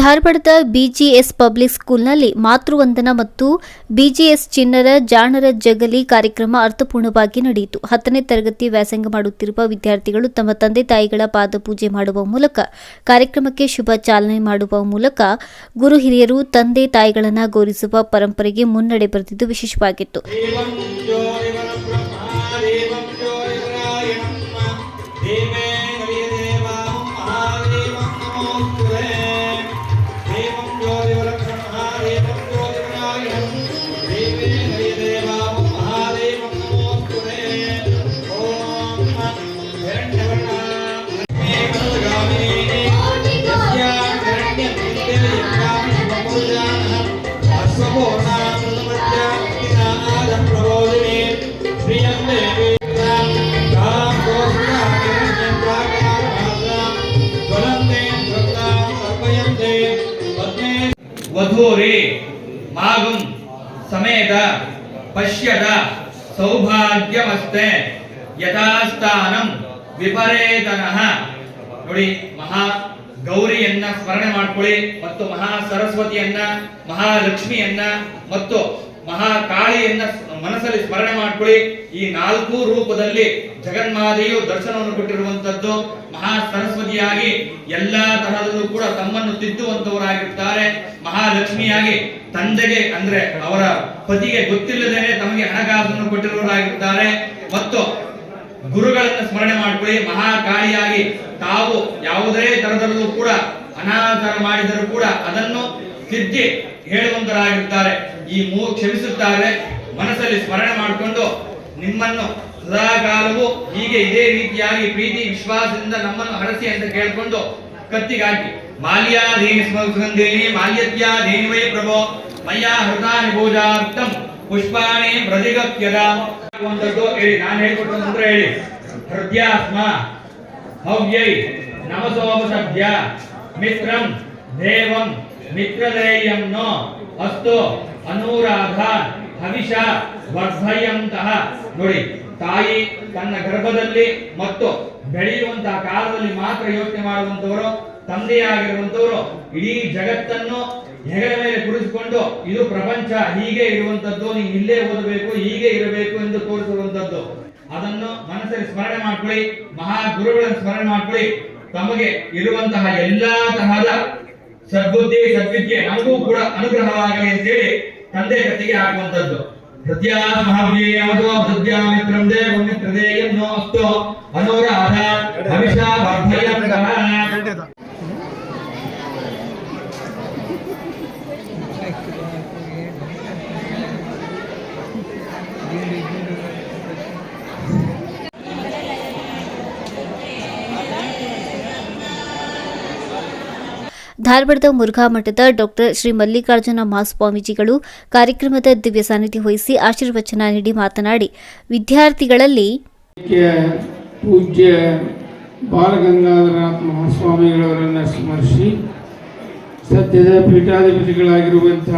ಧಾರವಾಡದ BGS public ಸ್ಕೂಲ್ನಲ್ಲಿ ಮಾತೃವಂದನ ಮತ್ತು ಬಿಜಿಎಸ್ ಚಿನ್ನರ ಜಾಣರ ಜಗಲಿ ಕಾರ್ಯಕ್ರಮ ಅರ್ಥಪೂರ್ಣವಾಗಿ ನಡೆಯಿತು. ಹತ್ತನೇ ತರಗತಿ ವ್ಯಾಸಂಗ ಮಾಡುತ್ತಿರುವ ವಿದ್ಯಾರ್ಥಿಗಳು ತಮ್ಮ ತಂದೆ ತಾಯಿಗಳ ಪಾದಪೂಜೆ ಮಾಡುವ ಮೂಲಕ, ಕಾರ್ಯಕ್ರಮಕ್ಕೆ ಶುಭ ಚಾಲನೆ ಮಾಡುವ ಮೂಲಕ ಗುರು ಹಿರಿಯರು ತಂದೆ ತಾಯಿಗಳನ್ನು ಗೌರವಿಸುವ ಪರಂಪರೆಗೆ ಮುನ್ನಡೆ ಬರೆದಿದ್ದು ವಿಶೇಷವಾಗಿತ್ತು. వధూరి మాగుం సమేత పశ్యత సౌభాగ్యమస్తే యథాస్థానం విపరేతన నుడి మహా ಗೌರಿಯನ್ನ ಸ್ಮರಣೆ ಮಾಡ್ಕೊಳ್ಳಿ ಮತ್ತು ಮಹಾ ಸರಸ್ವತಿಯನ್ನ ಮಹಾಲಕ್ಷ್ಮಿಯನ್ನ ಮತ್ತು ಮಹಾ ಕಾಳಿಯನ್ನ ಮನಸ್ಸಲ್ಲಿ ಸ್ಮರಣೆ ಮಾಡ್ಕೊಳ್ಳಿ. ಈ ನಾಲ್ಕು ರೂಪದಲ್ಲಿ ಜಗನ್ಮಾದೆಯು ದರ್ಶನವನ್ನು ಕೊಟ್ಟಿರುವಂತದ್ದು ಮಹಾ ಸರಸ್ವತಿಯಾಗಿ ಎಲ್ಲಾ ತರಹದಲ್ಲೂ ಕೂಡ ತಮ್ಮನ್ನು ತಿದ್ದುವಂತವರಾಗಿರ್ತಾರೆ. ಮಹಾಲಕ್ಷ್ಮಿಯಾಗಿ ತಂದೆಗೆ ಅಂದ್ರೆ ಅವರ ಪತಿಗೆ ಗೊತ್ತಿಲ್ಲದೇನೆ ತಮಗೆ ಹಣಕಾಸನ್ನು ಕೊಟ್ಟಿರುವವರಾಗಿರ್ತಾರೆ. ಮತ್ತು ಗುರುಗಳನ್ನ ಸ್ಮರಣೆ ಮಾಡ್ಕೊಳ್ಳಿ. ಮಹಾಕಾಳಿಯಾಗಿ ತಾವು ಯಾವುದೇ ತರದಲ್ಲೂ ಕೂಡ, ಅನಾಚಾರ ಮಾಡಿದರೂ ಕೂಡ ಅದನ್ನು ತಿದ್ದಿ ಹೇಳುವಂತರಾಗಿರ್ತಾರೆ. ಈ ಮೂರು ಕ್ಷಮಿಸುತ್ತಾರೆ ಮನಸ್ಸಲ್ಲಿ ಸ್ಮರಣೆ ಮಾಡಿಕೊಂಡು ನಿಮ್ಮನ್ನು ಸದಾಕಾಲವೂ ಹೀಗೆ ಇದೇ ರೀತಿಯಾಗಿ ಪ್ರೀತಿ, ವಿಶ್ವಾಸದಿಂದ ನಮ್ಮನ್ನು ಹರಸಿ ಅಂತ ಕೇಳಿಕೊಂಡು ಕತ್ತಿಗಾಕಿ. ಮಾಲ್ಯಾಧೀನಿ ಸುಗಂಧಿನಿ ಮಾಲ್ಯತ್ಯಾಧೀನಿ ವೈ ಪ್ರಭೋ ಮಯ್ಯ ಹೃದಯ ಪೂಜಾರ್ಥಂ ಪುಷ್ಪಾಣಿ ಪ್ರತಿಗತ್ಯದ ಹೇಳಿ, ನಾನು ಹೇಳ್ಕೊಟ್ಟು ಮಂತ್ರ ಹೇಳಿ. ಹೃದಯಾತ್ಮ, ಹವ್ಯೈ ನಮಸೋಪಸಭ್ಯ ಮಿತ್ರಂ, ದೇವಂ ಮಿತ್ರದೇಯಂ ಅಸ್ತು, ಅನುರಾಧ, ಹವಿಷ, ವರ್ಧಯಂತಹ. ನೋಡಿ, ತಾಯಿ ತನ್ನ ಗರ್ಭದಲ್ಲಿ ಮತ್ತು ಬೆಳೆಯುವಂತಹ ಕಾಲದಲ್ಲಿ ಮಾತ್ರ ಯೋಚನೆ ಮಾಡುವಂತವರು ತಂದೆಯಾಗಿರುವಂತವರು ಇಡೀ ಜಗತ್ತನ್ನು ಹೆಗಲ ಮೇಲೆ ಕುರಿಸಿಕೊಂಡು, ಇದು ಪ್ರಪಂಚ ಹೀಗೆ ಇರುವಂತದ್ದು ನೀವು ಇಲ್ಲೇ ಓದಬೇಕು, ಹೀಗೆ ಇರಬೇಕು ಎಂದು ತೋರಿಸುವಂತದ್ದು ಅದನ್ನು ಮನಸ್ಸಲ್ಲಿ ಸ್ಮರಣೆ ಮಾಡ್ಕೊಳ್ಳಿ ಮಹಾ ಗುರುಗಳನ್ನು ಸ್ಮರಣೆ ಮಾಡ್ಕೊಳ್ಳಿ. ತಮಗೆ ಇರುವಂತಹ ಎಲ್ಲಾ ತರಹದ ಸದ್ಬುದ್ಧಿ, ಸದ್ವಿದ್ಯೆ ನಮಗೂ ಕೂಡ ಅನುಗ್ರಹವಾಗಲಿ ಅಂತೇಳಿ ತಂದೆ ಕತ್ತಿಗೆ ಹಾಕುವಂತದ್ದು. ಹೃದಯಾ ಮಹಾವ್ಯೇಯಮದೋ ಹೃದಯಾ ಮಿತ್ರಂ ದೇವ ಮಿತ್ರದೇಯಂ ನೋ ಅಸ್ತೋ ಅನುರಾಧ ಹವಿಷ ವರ್ಧಯಂತಹ ಧಾರವಾಡದ ಮುರುಘಾ ಮಠದ ಡಾಕ್ಟರ್ ಶ್ರೀ ಮಲ್ಲಿಕಾರ್ಜುನ ಮಹಾಸ್ವಾಮೀಜಿಗಳು ಕಾರ್ಯಕ್ರಮದ ದಿವ್ಯ ಸಾನ್ನಿಧ್ಯ ವಹಿಸಿ ಆಶೀರ್ವಚನ ನೀಡಿ ಮಾತನಾಡಿ, ವಿದ್ಯಾರ್ಥಿಗಳಲ್ಲಿ ಪೂಜ್ಯ ಬಾಲಗಂಗಾಧರನಾಥ ಮಹಾಸ್ವಾಮಿಗಳವರನ್ನು ಸ್ಮರಿಸಿ ಸದ್ಯದ ಪೀಠಾಧಿಪತಿಗಳಾಗಿರುವಂಥ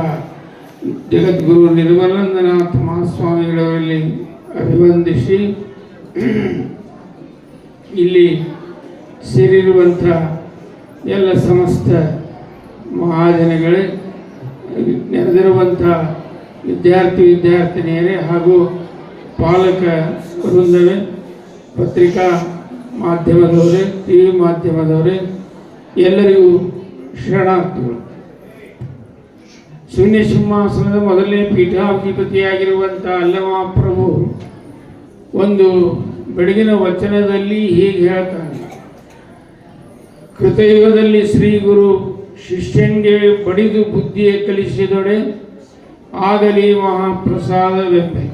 ಜಗದ್ಗುರು ನಿರ್ಮಲಾನಂದನಾಥ ಮಹಾಸ್ವಾಮಿಗಳವರಲ್ಲಿ ಅಭಿವಂದಿಸಿ, ಇಲ್ಲಿ ಸೇರಿರುವಂಥ ಎಲ್ಲ ಸಮಸ್ತ ಮಹಾಜನಗಳೇ ನೆರೆದಿರುವಂಥ ವಿದ್ಯಾರ್ಥಿ ವಿದ್ಯಾರ್ಥಿನಿಯರೇ ಹಾಗೂ ಪಾಲಕ ವೃಂದವೇ, ಪತ್ರಿಕಾ ಮಾಧ್ಯಮದವರೇ ಟಿ ವಿ ಮಾಧ್ಯಮದವರೇ, ಎಲ್ಲರಿಗೂ ಶರಣಾರ್ಥಿಗಳು. ಶೂನ್ಯ ಸಿಂಹಾಸನದ ಮೊದಲನೇ ಪೀಠಾಧಿಪತಿಯಾಗಿರುವಂಥ ಅಲ್ಲಮಹಾಪ್ರಭು ಒಂದು ಬೆಳಗಿನ ವಚನದಲ್ಲಿ ಹೀಗೆ ಹೇಳ್ತಾನೆ. ಕೃತಯುಗದಲ್ಲಿ ಶ್ರೀ ಗುರು ಶಿಷ್ಯಂಗೆ ಬಡಿದು ಬುದ್ಧಿಯ ಕಲಿಸಿದೊಡೆ ಆಗಲಿ ಮಹಾಪ್ರಸಾದವೆಂಬೆ.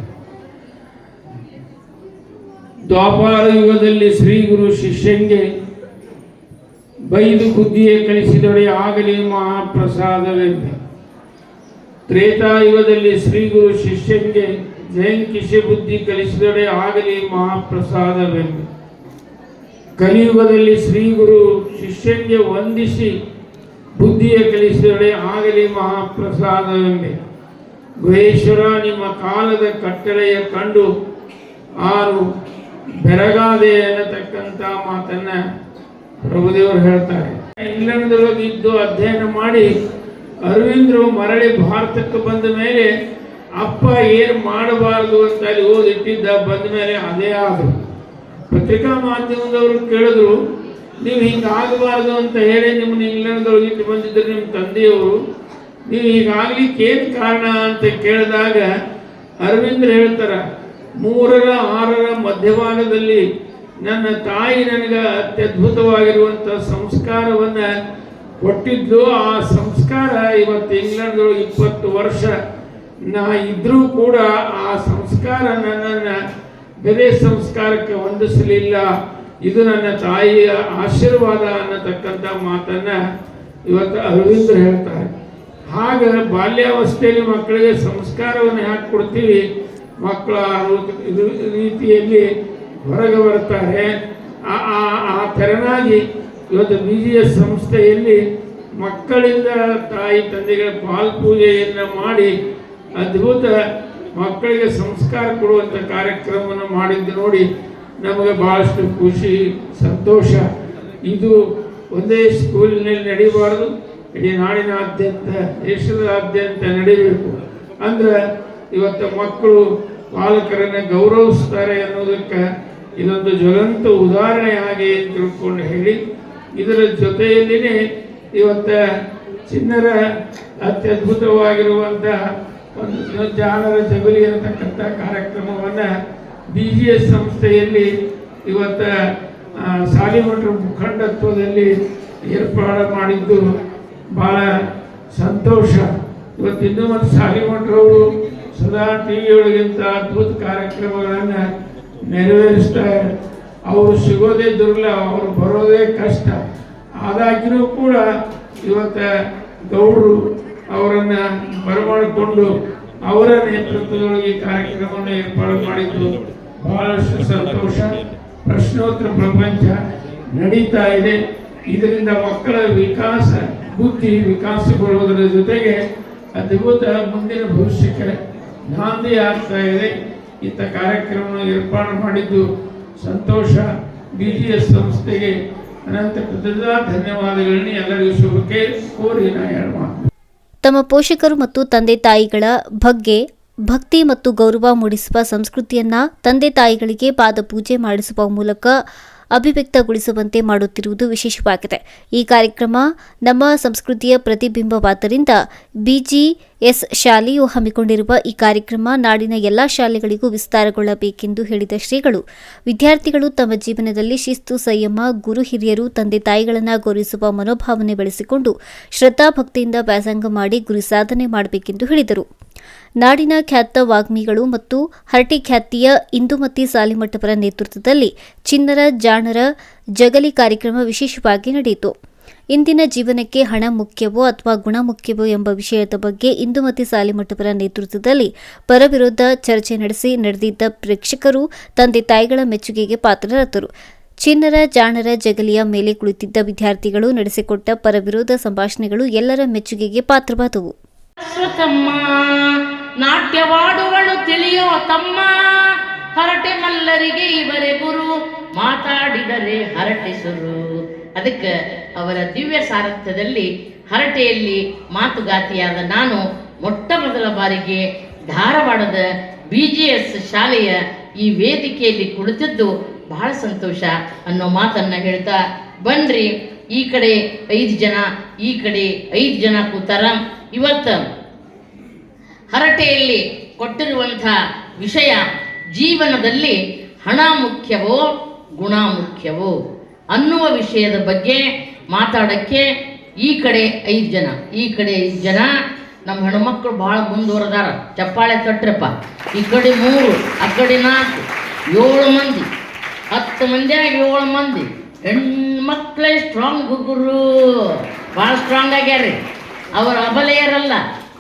ದ್ವಾಪಾರ ಯುಗದಲ್ಲಿ ಶ್ರೀ ಗುರು ಶಿಷ್ಯಂಗೆ ಬೈದು ಬುದ್ಧಿಯೇ ಕಲಿಸಿದೊಡೆ ಆಗಲಿ ಮಹಾಪ್ರಸಾದವೆಂಬೆ. ತ್ರೇತಾಯುಗದಲ್ಲಿ ಶ್ರೀ ಗುರು ಶಿಷ್ಯಂಗೆ ಜಯಂಕಿಶೆ ಬುದ್ಧಿ ಕಲಿಸಿದೊಡೆ ಆಗಲಿ ಮಹಾಪ್ರಸಾದವೆಂಬೆ. ಕಲಿಯುಗದಲ್ಲಿ ಶ್ರೀ ಗುರು ಶಿಷ್ಯಂಗೆ ವಂದಿಸಿ ಬುದ್ಧಿಯ ಕಲಿಸಿದಳೆ ಆಗಲಿ ಮಹಾಪ್ರಸಾದವೆಂಬೆ ಗುಹೇಶ್ವರ, ನಿಮ್ಮ ಕಾಲದ ಕಟ್ಟಳೆಯ ಕಂಡು ಆರು ಬೆರಗಾದೆ ಅನ್ನತಕ್ಕಂಥ ಮಾತನ್ನ ಪ್ರಭುದೇವರು ಹೇಳ್ತಾರೆ. ಇಂಗ್ಲೆಂಡ್ದೊಳಗೆ ಇದ್ದು ಅಧ್ಯಯನ ಮಾಡಿ ಅರವಿಂದರು ಮರಳಿ ಭಾರತಕ್ಕೆ ಬಂದ ಮೇಲೆ ಅಪ್ಪ ಏನು ಮಾಡಬಾರದು ಅಂತ ಅಲ್ಲಿ ಓದಿಟ್ಟಿದ್ದ ಬಂದ ಮೇಲೆ ಅದೇ ಆದರು. ಪತ್ರಿಕಾ ಮಾಧ್ಯಮದವರು ಕೇಳಿದ್ರು, ನೀವು ಹಿಂಗೆ ಆಗಬಾರ್ದು ಅಂತ ಹೇಳಿ ನಿಮ್ಮನ್ನ ಇಂಗ್ಲೆಂಡ್ದವ್ರಿಗೆ ಇಟ್ಟು ಬಂದಿದ್ದರು ನಿಮ್ಮ ತಂದೆಯವರು. ನೀವು ಹೀಗಾಗ್ಲಿಕ್ಕೆ ಏನು ಕಾರಣ ಅಂತ ಕೇಳಿದಾಗ ಅರವಿಂದ್ರ ಹೇಳ್ತಾರ, ಮೂರರ ಆರರ ಮಧ್ಯಭಾಗದಲ್ಲಿ ನನ್ನ ತಾಯಿ ನನಗೆ ಅತ್ಯದ್ಭುತವಾಗಿರುವಂಥ ಸಂಸ್ಕಾರವನ್ನ ಕೊಟ್ಟಿದ್ದು. ಆ ಸಂಸ್ಕಾರ ಇವತ್ತು ಇಂಗ್ಲೆಂಡ್ದೊಳಗೆ ಇಪ್ಪತ್ತು ವರ್ಷ ನಾ ಇದ್ರೂ ಕೂಡ ಆ ಸಂಸ್ಕಾರ ನನ್ನನ್ನು ಬೇರೆ ಸಂಸ್ಕಾರಕ್ಕೆ ಹೊಂದಿಸಲಿಲ್ಲ. ಇದು ನನ್ನ ತಾಯಿಯ ಆಶೀರ್ವಾದ ಅನ್ನತಕ್ಕಂಥ ಮಾತನ್ನ ಇವತ್ತು ಅರವಿಂದ್ರ ಹೇಳ್ತಾರೆ. ಹಾಗ ಬಾಲ್ಯಾವಸ್ಥೆಯಲ್ಲಿ ಮಕ್ಕಳಿಗೆ ಸಂಸ್ಕಾರವನ್ನು ಯಾಕೆ ಕೊಡ್ತೀವಿ? ಮಕ್ಕಳ ಇದು ರೀತಿಯಲ್ಲಿ ಹೊರಗೆ ಬರ್ತಾರೆ ಆ ತೆರನಾಗಿ ಇವತ್ತು ಬಿ ಜಿ ಎಸ್ ಸಂಸ್ಥೆಯಲ್ಲಿ ಮಕ್ಕಳಿಂದ ತಾಯಿ ತಂದೆಗಳ ಪಾಲ್ ಪೂಜೆಯನ್ನು ಮಾಡಿ ಅದ್ಭುತ ಮಕ್ಕಳಿಗೆ ಸಂಸ್ಕಾರ ಕೊಡುವಂಥ ಕಾರ್ಯಕ್ರಮವನ್ನು ಮಾಡಿದ್ದು ನೋಡಿ ನಮಗೆ ಭಾಳಷ್ಟು ಖುಷಿ, ಸಂತೋಷ. ಇದು ಒಂದೇ ಸ್ಕೂಲಿನಲ್ಲಿ ನಡೀಬಾರ್ದು, ಇಡೀ ನಾಡಿನಾದ್ಯಂತ, ದೇಶದಾದ್ಯಂತ ನಡೀಬೇಕು. ಅಂದ್ರೆ ಇವತ್ತು ಮಕ್ಕಳು ಪಾಲಕರನ್ನು ಗೌರವಿಸ್ತಾರೆ ಅನ್ನೋದಕ್ಕೆ ಇದೊಂದು ಜ್ವಲಂತ ಉದಾಹರಣೆಯಾಗಿ ತಿಳ್ಕೊಂಡು ಹೇಳಿ. ಇದರ ಜೊತೆಯಲ್ಲಿನೇ ಇವತ್ತ ಚಿನ್ನರ ಅತ್ಯದ್ಭುತವಾಗಿರುವಂತಹ ಒಂದು ಜನರ ಜಗುಲಿ ಅಂತಕ್ಕಂಥ ಕಾರ್ಯಕ್ರಮವನ್ನು ಬಿ ಜಿ ಎಸ್ ಸಂಸ್ಥೆಯಲ್ಲಿ ಇವತ್ತ ಸಾಲಿಮಠ ಮುಖಂಡತ್ವದಲ್ಲಿ ಏರ್ಪಾಡು ಮಾಡಿದ್ದು ಬಹಳ ಸಂತೋಷ. ಇವತ್ತು ಇನ್ನೂ ಮತ್ತು ಸಾಲಿಮಠರವರು ಸದಾ ಟಿ ವಿಯೊಳಗಿಂತ ಅದ್ಭುತ ಕಾರ್ಯಕ್ರಮಗಳನ್ನು ನೆರವೇರಿಸ್ತಾ ಅವರು ಸಿಗೋದೇ ದುರ್ಲಭ, ಅವರು ಬರೋದೇ ಕಷ್ಟ. ಆದಾಗ್ಯೂ ಕೂಡ ಇವತ್ತ ಗೌಡರು ಅವರನ್ನು ಬರಮಾಡಿಕೊಂಡು ಅವರ ನೇತೃತ್ವದೊಳಗೆ ಕಾರ್ಯಕ್ರಮವನ್ನು ಏರ್ಪಾಡು ಮಾಡಿದ್ದು ಬಹಳಷ್ಟು ಸಂತೋಷ, ಪ್ರಶ್ನೋತ್ತರ ಪ್ರಪಂಚ ನಡೀತಾ ಇದೆ. ಇದರಿಂದ ಮಕ್ಕಳ ವಿಕಾಸ, ಬುದ್ಧಿ ವಿಕಾಸಗೊಳ್ಳುವುದರ ಜೊತೆಗೆ ಅದ್ಭುತ ಮುಂದಿನ ಭವಿಷ್ಯಕ್ಕೆ ನಾಂದಿ ಆಗ್ತಾ ಇದೆ. ಇಂಥ ಕಾರ್ಯಕ್ರಮವನ್ನು ಏರ್ಪಾಡು ಮಾಡಿದ್ದು ಸಂತೋಷ. ಬಿ ಜಿ ಎಸ್ ಸಂಸ್ಥೆಗೆ ಅನಂತ ಕೃತಜ್ಞ ಧನ್ಯವಾದಗಳನ್ನ ಎಲ್ಲರಿಗೂ ಶುಭಕ್ಕೆ ಕೋರಿ ನಾ ತಮ್ಮ ಪೋಷಕರು ಮತ್ತು ತಂದೆ ತಾಯಿಗಳ ಬಗ್ಗೆ ಭಕ್ತಿ ಮತ್ತು ಗೌರವ ಮೂಡಿಸುವ ಸಂಸ್ಕೃತಿಯನ್ನ ತಂದೆ ತಾಯಿಗಳಿಗೆ ಪಾದಪೂಜೆ ಮಾಡಿಸುವ ಮೂಲಕ ಅಭಿವ್ಯಕ್ತಗೊಳಿಸುವಂತೆ ಮಾಡುತ್ತಿರುವುದು ವಿಶೇಷವಾಗಿದೆ. ಈ ಕಾರ್ಯಕ್ರಮ ನಮ್ಮ ಸಂಸ್ಕೃತಿಯ ಪ್ರತಿಬಿಂಬವಾದ್ದರಿಂದ ಬಿಜಿಎಸ್ ಶಾಲೆಯು ಹಮ್ಮಿಕೊಂಡಿರುವ ಈ ಕಾರ್ಯಕ್ರಮ ನಾಡಿನ ಎಲ್ಲಾ ಶಾಲೆಗಳಿಗೂ ವಿಸ್ತಾರಗೊಳ್ಳಬೇಕೆಂದು ಹೇಳಿದ ಶ್ರೀಗಳು. ವಿದ್ಯಾರ್ಥಿಗಳು ತಮ್ಮ ಜೀವನದಲ್ಲಿ ಶಿಸ್ತು, ಸಂಯಮ, ಗುರು ಹಿರಿಯರು, ತಂದೆ ತಾಯಿಗಳನ್ನು ಗೌರವಿಸುವ ಮನೋಭಾವನೆ ಬೆಳೆಸಿಕೊಂಡು ಶ್ರದ್ಧಾಭಕ್ತಿಯಿಂದ ವ್ಯಾಸಂಗ ಮಾಡಿ ಗುರಿ ಸಾಧನೆ ಮಾಡಬೇಕೆಂದು ಹೇಳಿದರು. ನಾಡಿನ ಖ್ಯಾತ ವಾಗ್ಮಿಗಳು ಮತ್ತು ಹರಟಿ ಖ್ಯಾತಿಯ ಇಂದುಮತಿ ಸಾಲಿಮಠವರ ನೇತೃತ್ವದಲ್ಲಿ ಚಿನ್ನರ, ಜಾಣರ ಜಗಲಿ ಕಾರ್ಯಕ್ರಮ ವಿಶೇಷವಾಗಿ ನಡೆಯಿತು. ಇಂದಿನ ಜೀವನಕ್ಕೆ ಹಣ ಮುಖ್ಯವೋ ಅಥವಾ ಗುಣ ಮುಖ್ಯವೋ ಎಂಬ ವಿಷಯದ ಬಗ್ಗೆ ಇಂದುಮತಿ ಸಾಲಿಮಠವರ ನೇತೃತ್ವದಲ್ಲಿ ಪರವಿರೋಧ ಚರ್ಚೆ ನಡೆಸಿ ನಡೆದಿದ್ದ ಪ್ರೇಕ್ಷಕರು, ತಂದೆ ತಾಯಿಗಳ ಮೆಚ್ಚುಗೆಗೆ ಪಾತ್ರರಾದರು. ಚಿನ್ನರ, ಜಾಣರ ಜಗಲಿಯ ಮೇಲೆ ಕುಳಿತಿದ್ದ ವಿದ್ಯಾರ್ಥಿಗಳು ನಡೆಸಿಕೊಟ್ಟ ಪರವಿರೋಧ ಸಂಭಾಷಣೆಗಳು ಎಲ್ಲರ ಮೆಚ್ಚುಗೆಗೆ ಪಾತ್ರವಾದವು. ತಮ್ಮ ನಾಟ್ಯವಾಡುವಳು ತಿಳಿಯೋ ತಮ್ಮ. ಹರಟೆ ಮಲ್ಲರಿಗೆ ಇವರೇ ಗುರು, ಮಾತಾಡಿದರೆ ಹರಟೆ ಸುರು. ಅದಕ್ಕೆ ಅವರ ದಿವ್ಯ ಸಾರಥ್ಯದಲ್ಲಿ ಹರಟೆಯಲ್ಲಿ ಮಾತುಗಾತಿಯಾದ ನಾನು ಮೊಟ್ಟ ಮೊದಲ ಬಾರಿಗೆ ಧಾರವಾಡದ ಬಿ ಜಿ ಎಸ್ ಶಾಲೆಯ ಈ ವೇದಿಕೆಯಲ್ಲಿ ಕುಳಿತಿದ್ದು ಬಹಳ ಸಂತೋಷ ಅನ್ನೋ ಮಾತನ್ನ ಹೇಳ್ತಾ ಬನ್ರಿ ಈ ಕಡೆ ಐದು ಜನ, ಈ ಕಡೆ ಐದು ಜನ ಕೂತಾರ. ಇವತ್ತು ಹರಟೆಯಲ್ಲಿ ಕೊಟ್ಟಿರುವಂಥ ವಿಷಯ ಜೀವನದಲ್ಲಿ ಹಣ ಮುಖ್ಯವೋ ಗುಣ ಮುಖ್ಯವೋ ಅನ್ನುವ ವಿಷಯದ ಬಗ್ಗೆ ಮಾತಾಡೋಕ್ಕೆ ಈ ಕಡೆ ಐದು ಜನ, ಈ ಕಡೆ ಐದು ಜನ ನಮ್ಮ ಹೆಣ್ಮಕ್ಳು ಭಾಳ ಮುಂದುವರೆದಾರ. ಚಪ್ಪಾಳೆ ತಟ್ರಪ್ಪ. ಈ ಕಡೆ ಮೂರು, ಆ ಕಡೆ ನಾಲ್ಕು, ಏಳು ಮಂದಿ, ಹತ್ತು ಮಂದಿಯಾಗ ಏಳು ಮಂದಿ. ಹೆಣ್ಮಕ್ಳೇ ಸ್ಟ್ರಾಂಗ್ ಗುರು. ಭಾಳ ಸ್ಟ್ರಾಂಗ್ ಆಗ್ಯಾರ್ರಿ. ಅವರ ಅಬಲೆಯರಲ್ಲ,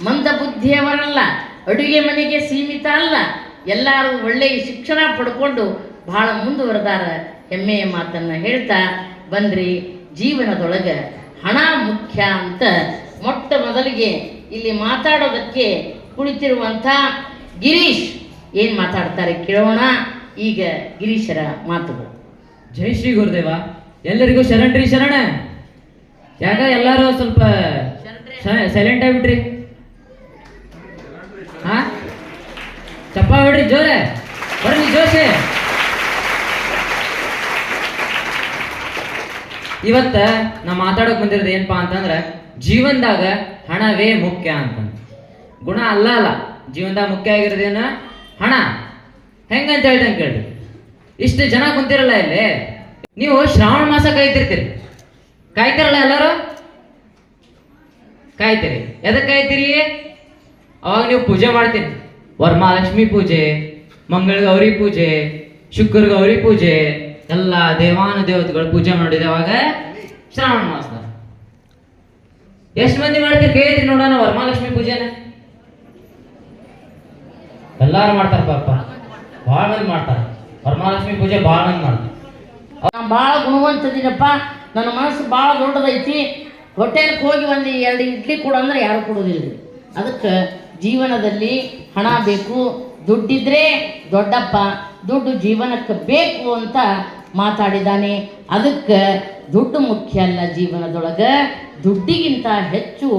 ಮಂದ ಬುದ್ಧಿಯವರಲ್ಲ, ಅಡುಗೆ ಮನೆಗೆ ಸೀಮಿತ ಅಲ್ಲ. ಎಲ್ಲರೂ ಒಳ್ಳೆಯ ಶಿಕ್ಷಣ ಪಡ್ಕೊಂಡು ಬಹಳ ಮುಂದುವರೆದಾರ ಹೆಮ್ಮೆಯ ಮಾತನ್ನ ಹೇಳ್ತಾ ಬಂದ್ರಿ ಜೀವನದೊಳಗೆ. ಹಣ ಮುಖ್ಯ ಅಂತ ಮೊಟ್ಟ ಮೊದಲಿಗೆ ಇಲ್ಲಿ ಮಾತಾಡೋದಕ್ಕೆ ಕುಳಿತಿರುವಂಥ ಗಿರೀಶ್. ಏನು ಮಾತಾಡ್ತಾರೆ ಕೇಳೋಣ. ಈಗ ಗಿರೀಶರ ಮಾತುಗಳು. ಜೈ ಶ್ರೀ ಗುರುದೇವ. ಎಲ್ಲರಿಗೂ ಶರಣ್ರಿ ಶರಣ. ಯಾಕ ಎಲ್ಲರೂ ಸ್ವಲ್ಪ ಸೈಲೆಂಟ್ ಆಗಿಬಿಟ್ರಿ ಹಾ? ಚಪ್ಪ ಬಿಡ್ರಿ, ಜೋರೆ. ಬರ್ರಿ ಜೋಶಿ. ಇವತ್ತ ನಾ ಮಾತಾಡೋಕ್ ಬಂದಿರೋದು ಏನಪ್ಪಾ ಅಂತಂದ್ರ, ಜೀವನದಾಗ ಹಣವೇ ಮುಖ್ಯ ಅಂತ ಗುಣ ಅಲ್ಲ ಅಲ್ಲ, ಜೀವನದಾಗ ಮುಖ್ಯ ಆಗಿರೋದೇನ ಹಣ. ಹೆಂಗಂತ ಹೇಳ್ದಂಗೆ ಕೇಳ್ರಿ. ಇಷ್ಟು ಜನ ಕುಂತಿರಲ್ಲ ಇಲ್ಲಿ. ನೀವು ಶ್ರಾವಣ ಮಾಸ ಕಾಯ್ತಿರ್ತೀರಿ. ಕಾಯ್ತಿರಲ್ಲ ಎಲ್ಲರೂ? ಕಾಯ್ತೀರಿ. ಎದಕ್ಕೆ ಕಾಯ್ತೀರಿ? ಅವಾಗ ನೀವು ಪೂಜೆ ಮಾಡ್ತೀರಿ ವರಮಹಾಲಕ್ಷ್ಮಿ ಪೂಜೆ, ಮಂಗಳ ಗೌರಿ ಪೂಜೆ, ಶುಕ್ರ ಗೌರಿ ಪೂಜೆ, ಎಲ್ಲ ದೇವಾನು ದೇವತೆಗಳು ಪೂಜೆ ಮಾಡಿದೆ ಅವಾಗ ಶ್ರಾವಣ ಮಾಸ. ಎಷ್ಟು ಮಂದಿ ಮಾಡ್ತೀರಿ ಕೇಳಿದ್ರಿ ನೋಡೋಣ ವರಮಹಾಲಕ್ಷ್ಮಿ ಪೂಜೆನ? ಎಲ್ಲಾರು ಮಾಡ್ತಾರ ಪಾಪ. ಭಾಳ ಮಂದಿ ಮಾಡ್ತಾರ. ವರಮಹಾಲಕ್ಷ್ಮಿ ಪೂಜೆ ಭಾಳ ಮಂದಿ ಮಾಡ್ತಾರೆ. ಭಾಳ ಗುಣವಂತದಿನಪ್ಪ ನನ್ನ ಮನಸ್ಸು ಭಾಳ ದೊಡ್ಡದೈತಿ. ಹೋಟೆಲ್ಗೆ ಹೋಗಿ ಒಂದು ಎರಡು ಇಡ್ಲಿ ಕೊಡು ಅಂದ್ರೆ ಯಾರು ಕೊಡೋದಿಲ್ಲ ಅದಕ್ಕೆ ಜೀವನದಲ್ಲಿ ಹಣ ಬೇಕು, ದುಡ್ಡಿದ್ರೆ ದೊಡ್ಡಪ್ಪ, ದುಡ್ಡು ಜೀವನಕ್ಕೆ ಬೇಕು ಅಂತ ಮಾತಾಡಿದ್ದಾನೆ ಅದಕ್ಕೆ ದುಡ್ಡು ಮುಖ್ಯ ಅಲ್ಲ ಜೀವನದೊಳಗೆ. ದುಡ್ಡಿಗಿಂತ ಹೆಚ್ಚು,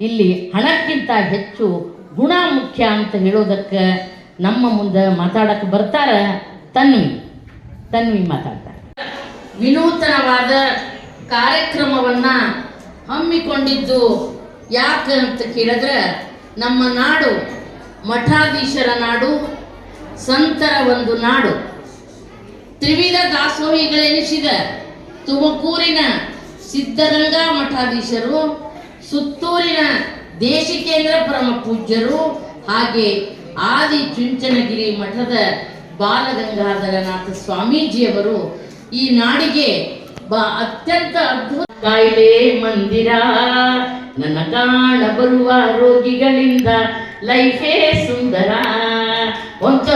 ಇಲ್ಲಿ ಹಣಕ್ಕಿಂತ ಹೆಚ್ಚು ಗುಣ ಮುಖ್ಯ ಅಂತ ಹೇಳೋದಕ್ಕೆ ನಮ್ಮ ಮುಂದೆ ಮಾತಾಡಕ್ಕೆ ಬರ್ತಾರ ತನ್ವಿ. ತನ್ವಿ ಮಾತಾಡ್ತಾರೆ. ವಿನೂತನವಾದ ಕಾರ್ಯಕ್ರಮವನ್ನ ಹಮ್ಮಿಕೊಂಡಿದ್ದು ಯಾಕೆ ಅಂತ ಕೇಳಿದ್ರೆ, ನಮ್ಮ ನಾಡು ಮಠಾಧೀಶರ ನಾಡು, ಸಂತರ ಒಂದು ನಾಡು. ತ್ರಿವಿಧ ದಾಸೋಹಿಗಳೆನಿಸಿದ. ತುಮಕೂರಿನ ಸಿದ್ಧಗಂಗಾ ಮಠಾಧೀಶರು, ಸುತ್ತೂರಿನ ದೇಶಿಕೇಂದ್ರ ಪರಮ ಪೂಜ್ಯರು, ಹಾಗೆ ಆದಿ ಚುಂಚನಗಿರಿ ಮಠದ ಬಾಲಗಂಗಾಧರನಾಥ ಸ್ವಾಮೀಜಿಯವರು ಈ ನಾಡಿಗೆ ಬ ಅತ್ಯಂತ ಅದ್ಭುತ ಕಾಯಿಲೆ ಮಂದಿರ. ನನ್ನ ಕಾಣ ಬರುವ ರೋಗಿಗಳಿಂದ ಲೈಫೇ ಸುಂದರ. ಒಂತ